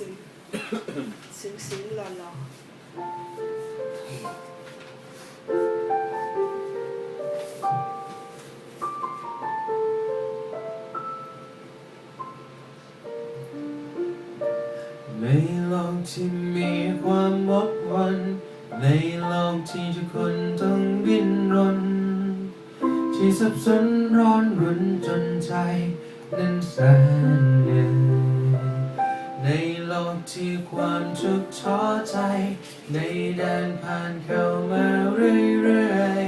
ซึ้งซึ้งซึ้งหล่อหล่อในโลกที่มีความวกวนในโลกที่ทุกคนต้องดิ้นรน ที่สับสนร้อนรุนจนใจนั้นแสนเหนื่อย โลกที่ความทุกข์ท้อใจ ในแดนผ่านเข้ามาเรื่อย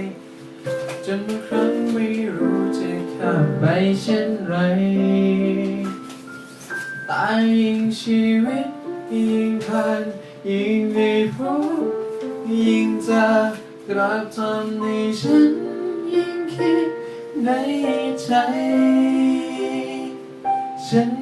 ๆ จนบางครั้งไม่รู้จะข้ามไปเช่นไรตายยิ่งชีวิตยิ่งผ่านยิ่งไม่พบยิ่งจะกราบทำในฉันยิ่งคิดในใจฉัน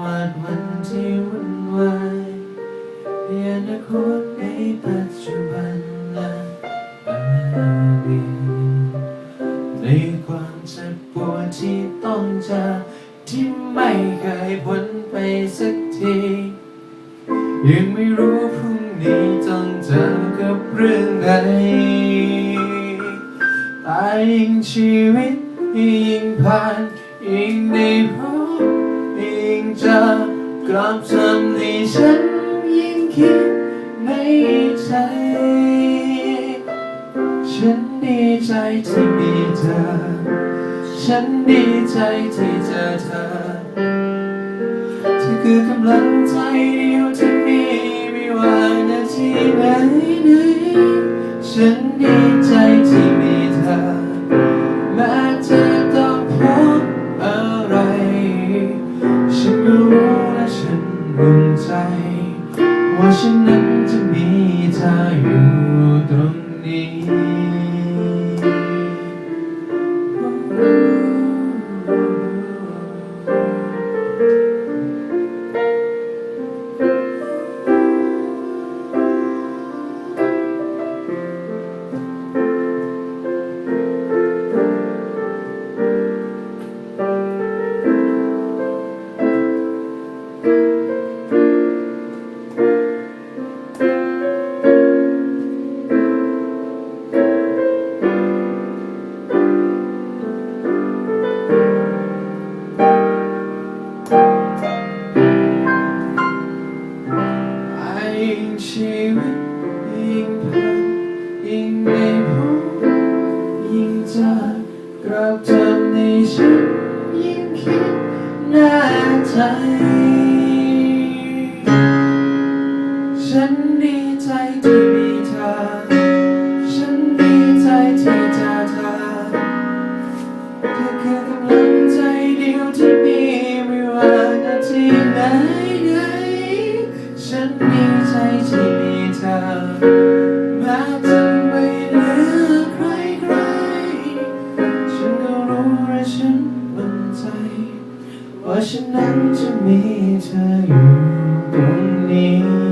วาดวันที่วุ่นวายในอนาคตในปัจจุบันและอดีตในความเจ็บปวดที่ต้องเจอที่ไม่เคยพ้นไปสักที ยังไม่รู้พรุ่งนี้ต้องเจอกับเรื่องใดตายยิ่งชีวิตยิ่งผ่านยิ่งได้พบ ยิ่งจะกลับทำให้ฉันยิ่งคิดในใจ ฉันดีใจที่มีเธอ ฉันดีใจที่เจอเธอเธอคือกำลังใจเดียวที่มีไม่ว่านาทีไหนไหนฉันดีใจที่มีเธอ ฉัน กลับทำให้ฉันยิ่งคิดน่ใจ ฉันดีใจที่มีเธอ ฉันดีใจที่เจอเธอเธอคือกำลังใจเดียวที่มีไม่ว่านาทีไหนไหนฉันดีใจที่ ว่าฉันนั้นจะมีเธออยู่ตรงนี้